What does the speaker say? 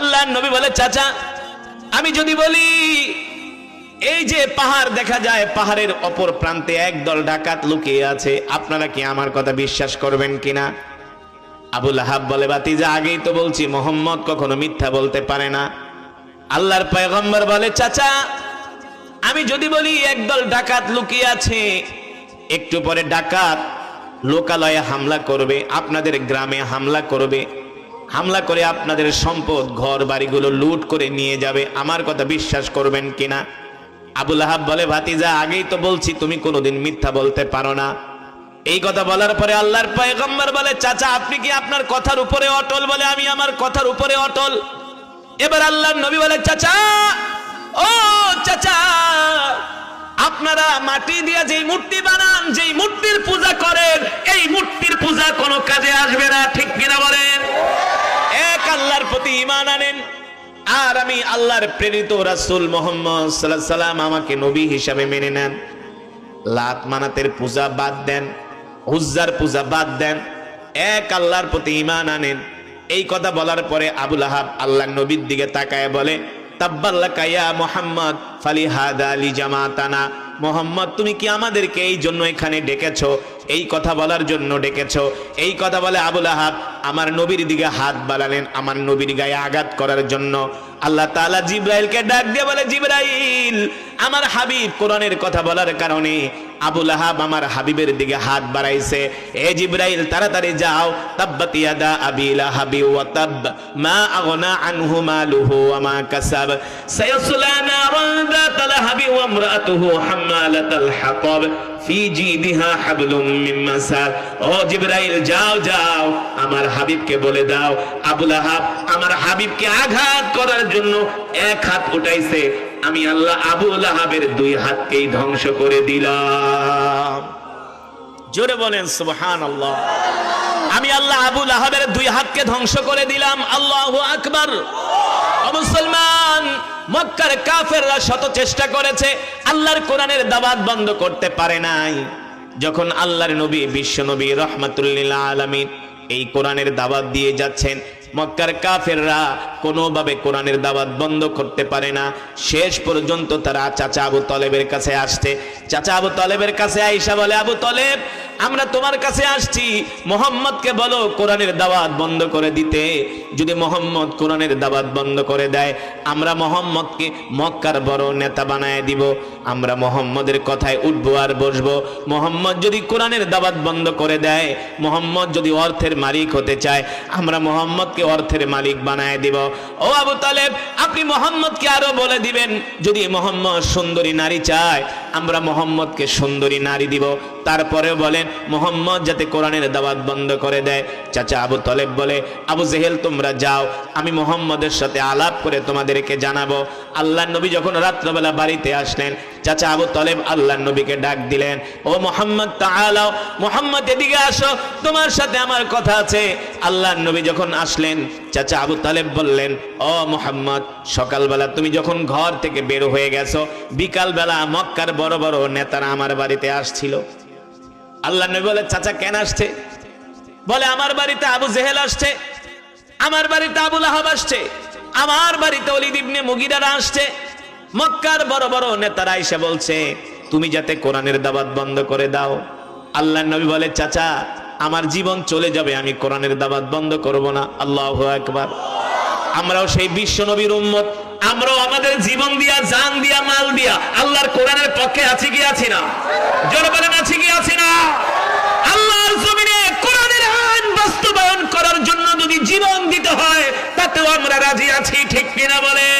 আল্লাহ নবী বলে, চাচা, আমি যদি বলি, এই যে পাহাড় দেখা যায়, পাহাড়ের অপর প্রান্তে একদল ডাকাত লুকিয়ে আছে, আপনারা কি আমার কথা বিশ্বাস করবেন কিনা? আবুল আহাব বলে বাতিজা আগেই তো বলছি, মোহাম্মদ কখনো মিথ্যা বলতে পারে না। আল্লাহর পয়গম্বর বলে, চাচা, আমি যদি বলি একদল ডাকাত লুকিয়ে আছে, একটু পরে ডাকাত লোকালয়ে হামলা করবে, আপনাদের গ্রামে হামলা করবে হামলা করে আপনাদের সম্পদ, ঘর, বাড়িগুলো লুট করে নিয়ে যাবে। আমার কথা বিশ্বাস করবেন কিনা? আবুল আহাব বলে, ভাতিজা, আগেই তো বলছি, তুমি কোনোদিন মিথ্যা বলতে পারো না। এই কথা বলার পরে আল্লাহর পয়গম্বর বলে, চাচা, আপনি কি আপনার কথার উপরে অটল বলে আমি আমার কথার উপরে অটল? এবার আল্লাহর নবী বলে, চাচা, ও চাচা, আপনারা মাটি দিয়ে যেই মূর্তি বানান, যেই মূর্তির পূজা করেন, এই মূর্তির পূজা কোনো কাজে আসবে না, ঠিক কিনা ঈমান আনেন। আর আমি আল্লাহর প্রেরিত রাসূল মোহাম্মদ সাল্লাম আমাকে নবী হিসাবে মেনে নেন। লাত মানাতের পূজা বাদ দেন হুজ্জার পূজা বাদ দেন, এক আল্লাহর প্রতি ইমান আনেন। এই কথা বলার পরে আবুল আহাব আল্লাহ নবীর দিকে তাকায় বলে তাব্বাল্লাকা ইয়া মুহাম্মদ ফালিহাদা লি জামাতানা। মোহাম্মদ, তুমি কি আমাদেরকে এই জন্য এখানে ডেকেছ? এই কথা বলার জন্য ডেকেছ। এই কথা বলে আবুল আহাব আমার নবীর দিকে হাত বাড়ালেন, আমার নবীর গায়ে আঘাত করার জন্য। আল্লাহ তালা জিব্রাইলকে ডাক দিয়ে বলে, জিব্রাইল, আমার হাবিব কোরআনের কথা বলার কারণে আবুল আহাব আমার হাবিবের দিকে হাত বাড়াইছে, এ জিব্রাইল, তাড়াতাড়ি যাও। তাব্বাত ইয়াদা আবি লাহাবি ওয়া তাব, মা আগনা আনহু মালুহু ওয়া মা কাসাব। সায়াসলা নারান, দাত লাহাবি ওয়া ইমরাতুহু হামালাতাল হাতাব ফি জিদিহা হাবলুম মিন মাসাল। ও জিব্রাইল, যাও যাও। আমার হাবিবকে বলে দাও আবুল আহাব আমার হাবিবকে আঘাত করার জন্য এক হাত উঠাইছে। আমি আল্লাহ আবুল আহাবের দুই হাতকেই ধ্বংস করে দিলাম। জোরে বলেন সুবহান আল্লাহ আমি আল্লাহ আবুল আহাবের দুই হাতকে ধ্বংস করে দিলাম। আল্লাহু আকবার। মুসলমান, মক্কার কাফেররা শত চেষ্টা করেছে, আল্লাহর কোরআনের দাবাত বন্ধ করতে পারে নাই। যখন আল্লাহর নবী, বিশ্ব নবী রহমাতুল্লিল আলামিন এই কোরআনের দাবাত দিয়ে যাচ্ছেন মক্কার কাফেররা কোনোভাবে কোরআনের দাওয়াত বন্ধ করতে পারে না। শেষ পর্যন্ত তারা চাচা আবু তলেবের কাছে আসতে চাচা আবু তলেবের কাছে আইসা বলে, আবু তলেব আমরা তোমার কাছে আসছি, মোহাম্মদকে বলো কোরআনের দাওয়াত বন্ধ করে দিতে। যদি মোহাম্মদ কোরআনের দাওয়াত বন্ধ করে দেয়, আমরা মোহাম্মদকে মক্কার বড় নেতা বানায় দিব। আমরা মোহাম্মদের কথায় উঠবো আর বসবো। মোহাম্মদ যদি কোরআনের দাওয়াত বন্ধ করে দেয়, মোহাম্মদ যদি অর্থের মালিক হতে চায়, আমরা মোহাম্মদকে অর্থের মালিক বানায় দিব। ও আবু তালেব, আপনি মোহাম্মদকে আরও বলে দিবেন, যদি মোহাম্মদ সুন্দরী নারী চায় আমরা মোহাম্মদকে সুন্দরী নারী দিব। তারপরে বলেন, মোহাম্মদ যাতে কোরআনের দাওয়াত বন্ধ করে দেয়। চাচা আবু তলেব বলে, আবু জেহেল, তোমরা যাও। আমি মোহাম্মদের সাথে আলাপ করে তোমাদেরকে জানাব। আল্লাহ নবী যখন রাত্রবেলা বাড়িতে আসলেন, চাচা আবু তলেব আল্লাহ নবীকে ডাক দিলেন, ও মোহাম্মদ তাআলাও মোহাম্মদ, এদিকে আসো, তোমার সাথে আমার কথা আছে। আল্লাহ নবী যখন আসলেন, চাচা আবু তালেব বললেন, ও মোহাম্মদ, সকালবেলা তুমি যখন ঘর থেকে বের হয়ে গেছো, বিকালবেলা মক্কার বড় বড় নেতারা আমার বাড়িতে আসছিল। আল্লাহ নবী বলে, চাচা, কেন আসছে? বলে, আমার বাড়িতে আবু জেহেল আসছে। আমার বাড়িতে আবুল আহাব আসছে, আমার বাড়িতে অলিদ ইবনে মুগিরারা আসছে। মক্কার বড় বড় নেতারা এসে বলছে, তুমি যাতে কোরআনের দাবাত বন্ধ করে দাও। আল্লাহ নবী বলে, চাচা, আমার জীবন চলে যাবে, আমি কোরআনের দাবাত বন্ধ করব না। আল্লাহ একবার আমরাও সেই বিশ্ব নবীর উম্মত, আমরাও আমাদের জীবন দিয়া, জান দিয়া, মাল দিয়া, আল্লাহর কোরআনের পক্ষে আছি কি আছি না? জোরে আছি কি আছি না আল্লাহর জমিনে কোরআনের আইন বাস্তবায়ন করার জন্য যদি জীবন দিতে হয় তাতেও আমরা রাজি আছি ঠিক কিনা বলেন?